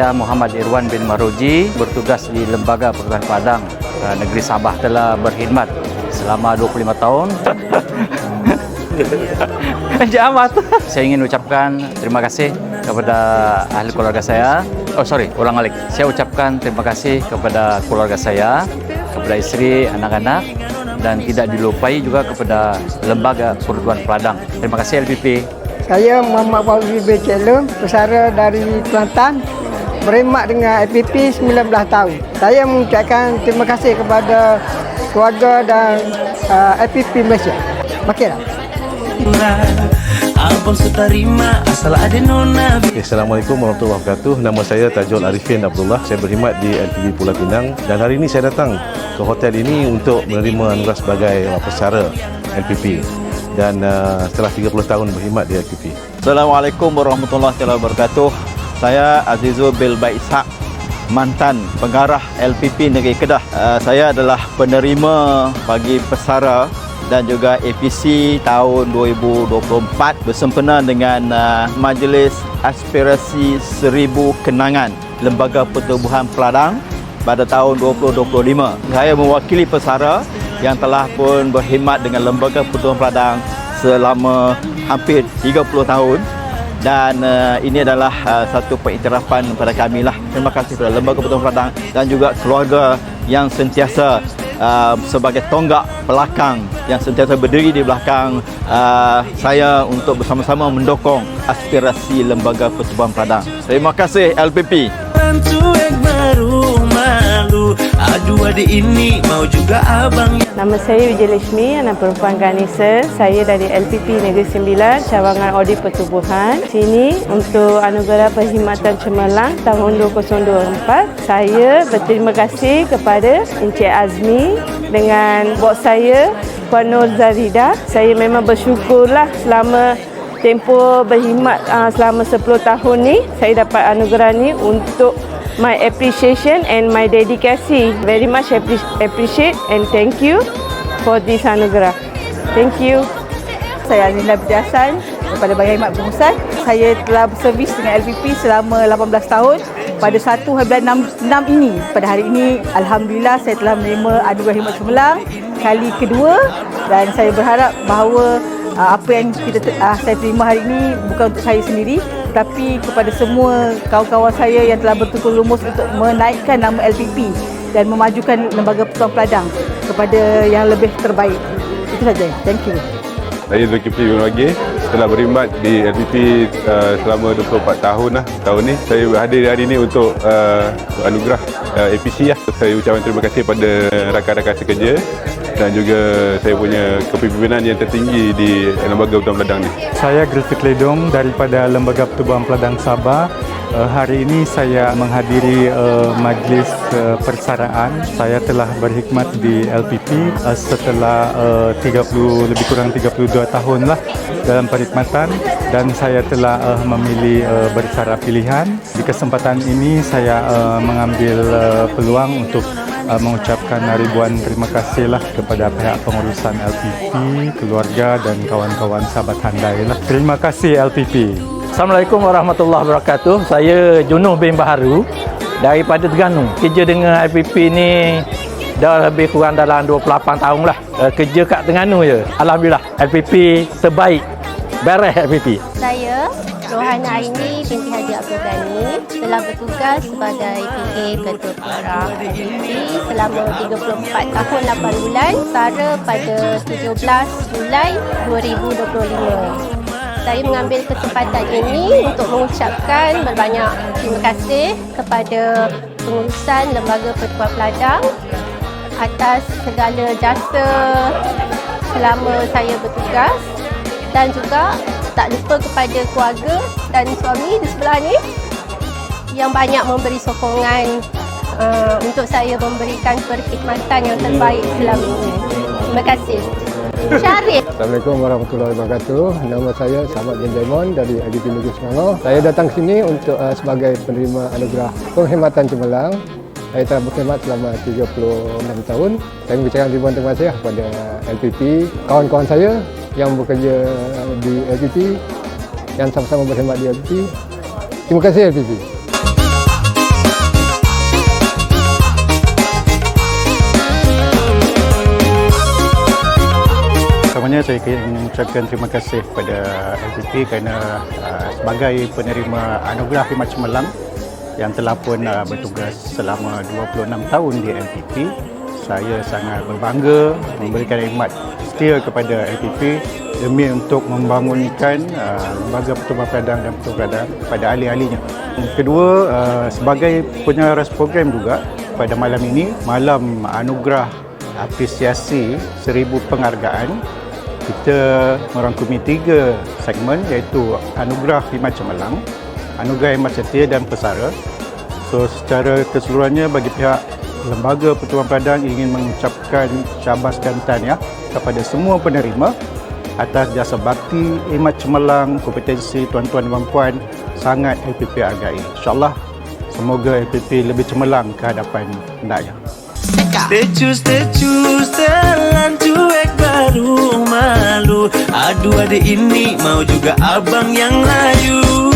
Saya Muhammad Irwan bin Maruji bertugas di Lembaga Pertukaran Padang uh, Negeri Sabah telah berkhidmat selama 25 tahun. Jamat. Saya ingin ucapkan terima kasih kepada ahli keluarga saya. Oh sorry, ulang balik. Saya ucapkan terima kasih kepada keluarga saya, kepada isteri, anak-anak dan tidak dilupai juga kepada Lembaga Pertukaran Padang. Terima kasih LPP. Saya Muhammad Fauzi bin Celum, pesara dari Kelantan, berkhidmat dengan LPP 19 tahun. Saya mengucapkan terima kasih kepada keluarga dan uh, LPP Malaysia. Okeylah. Abang setarima asal ada nona Okay, Assalamualaikum warahmatullahi wabarakatuh. Nama saya Tajul Arifin Abdullah. Saya berkhidmat di LTV Pulau Pinang dan hari ini saya datang ke hotel ini untuk menerima anugerah sebagai uh, pesara LPP dan uh, setelah 30 tahun berkhidmat di LPP. Assalamualaikum warahmatullahi wabarakatuh. Saya Azizul Bil Ishaq, mantan pengarah LPP Negeri Kedah. Uh, saya adalah penerima bagi pesara dan juga APC tahun 2024 bersempena dengan uh, Majlis Aspirasi Seribu Kenangan Lembaga Pertubuhan Peladang pada tahun 2025. Saya mewakili pesara yang telah pun berkhidmat dengan Lembaga Pertubuhan Peladang selama hampir 30 tahun dan uh, ini adalah uh, satu pengiktirafan kepada kami lah. Terima kasih kepada Lembaga Pertubuhan Peladang dan juga keluarga yang sentiasa uh, sebagai tonggak belakang yang sentiasa berdiri di belakang uh, saya untuk bersama-sama mendukung aspirasi Lembaga Pertubuhan Peladang. Terima kasih LPP. Aduh adik ini mau juga abang Nama saya Wijayalashmi, anak perempuan Ganesa. Saya dari LPP Negeri Sembilan, cawangan Audit Pertubuhan. Sini untuk anugerah perkhidmatan cemerlang tahun 2024. Saya berterima kasih kepada Encik Azmi dengan bos saya, Puan Nur Zarida. Saya memang bersyukurlah selama tempoh berkhidmat uh, selama 10 tahun ni saya dapat anugerah ni untuk my appreciation and my dedication very much appre- appreciate and thank you for this anugerah thank you Saya Azizah Binti daripada Bagai Khidmat Pengurusan. Saya telah berservis dengan LPP selama 18 tahun. Pada 1 hari bulan 6, 6 ini, pada hari ini, Alhamdulillah saya telah menerima anugerah khidmat cemerlang kali kedua dan saya berharap bahawa uh, apa yang kita uh, saya terima hari ini bukan untuk saya sendiri tetapi kepada semua kawan-kawan saya yang telah bertukar lumus untuk menaikkan nama LPP dan memajukan lembaga Persatuan Peladang kepada yang lebih terbaik. Itu saja. Thank you. Saya Zulkifli bin Wagih telah berkhidmat di LPP uh, selama 24 tahun lah tahun ni. Saya hadir hari ini untuk uh, anugerah uh, APC lah. Saya ucapkan terima kasih pada rakan-rakan sekerja dan juga saya punya kepimpinan yang tertinggi di Lembaga Pertubuhan Peladang ni. Saya Griffith Ledong daripada Lembaga Pertubuhan Peladang Sabah. Uh, hari ini saya menghadiri uh, majlis uh, persaraan. Saya telah berkhidmat di LPP uh, setelah uh, 30 lebih kurang 32 tahun lah dalam perkhidmatan dan saya telah uh, memilih uh, bersara pilihan. Di kesempatan ini saya uh, mengambil uh, peluang untuk uh, mengucapkan ribuan terima kasih lah kepada pihak pengurusan LPP, keluarga dan kawan-kawan sahabat handai lah. Terima kasih LPP. Assalamualaikum warahmatullahi wabarakatuh. Saya Junuh bin Baharu daripada Terengganu. Kerja dengan IPP ni dah lebih kurang dalam 28 tahun lah. Uh, kerja kat Terengganu je. Alhamdulillah LPP terbaik. Beres LPP. Saya Rohana Aini binti Haji Abdul Ghani telah bertugas sebagai PA Ketua Pengarah LPP selama 34 tahun 8 bulan setara pada 17 Julai 2025. Saya mengambil kesempatan ini untuk mengucapkan berbanyak terima kasih kepada pengurusan Lembaga Pertubuhan Peladang atas segala jasa selama saya bertugas dan juga tak lupa kepada keluarga dan suami di sebelah ni yang banyak memberi sokongan uh, untuk saya memberikan perkhidmatan yang terbaik selama ini. Terima kasih. Syarif. Assalamualaikum warahmatullahi wabarakatuh. Nama saya Samad bin Daimon dari IDP Negeri Selangor. Saya datang sini untuk uh, sebagai penerima anugerah penghematan cemerlang. Saya telah berkhidmat selama 36 tahun. Saya mengucapkan ribuan terima kasih kepada LPP, kawan-kawan saya yang bekerja di LPP, yang sama-sama berkhidmat di LPP. Terima kasih LPP. Saya mengucapkan terima kasih kepada LPP kerana uh, sebagai penerima anugerah khidmat cemerlang yang telah pun uh, bertugas selama 26 tahun di LPP. Saya sangat berbangga memberikan khidmat setia kepada LPP demi untuk membangunkan uh, lembaga pertubuhan padang dan pertubuhan padang pada ahli-ahlinya. Kedua, uh, sebagai penyaras program juga pada malam ini, malam anugerah apresiasi seribu penghargaan kita merangkumi tiga segmen iaitu anugerah khidmat cemerlang, anugerah khidmat setia dan pesara. So secara keseluruhannya bagi pihak Lembaga Pertubuhan Padang ingin mengucapkan syabas dan tahniah kepada semua penerima atas jasa bakti, khidmat cemerlang, kompetensi tuan-tuan dan puan sangat LPP hargai. InsyaAllah semoga LPP lebih cemerlang ke hadapan hendaknya. Tecus tecus telan cuek baru malu. Aduh adik ini mau juga abang yang layu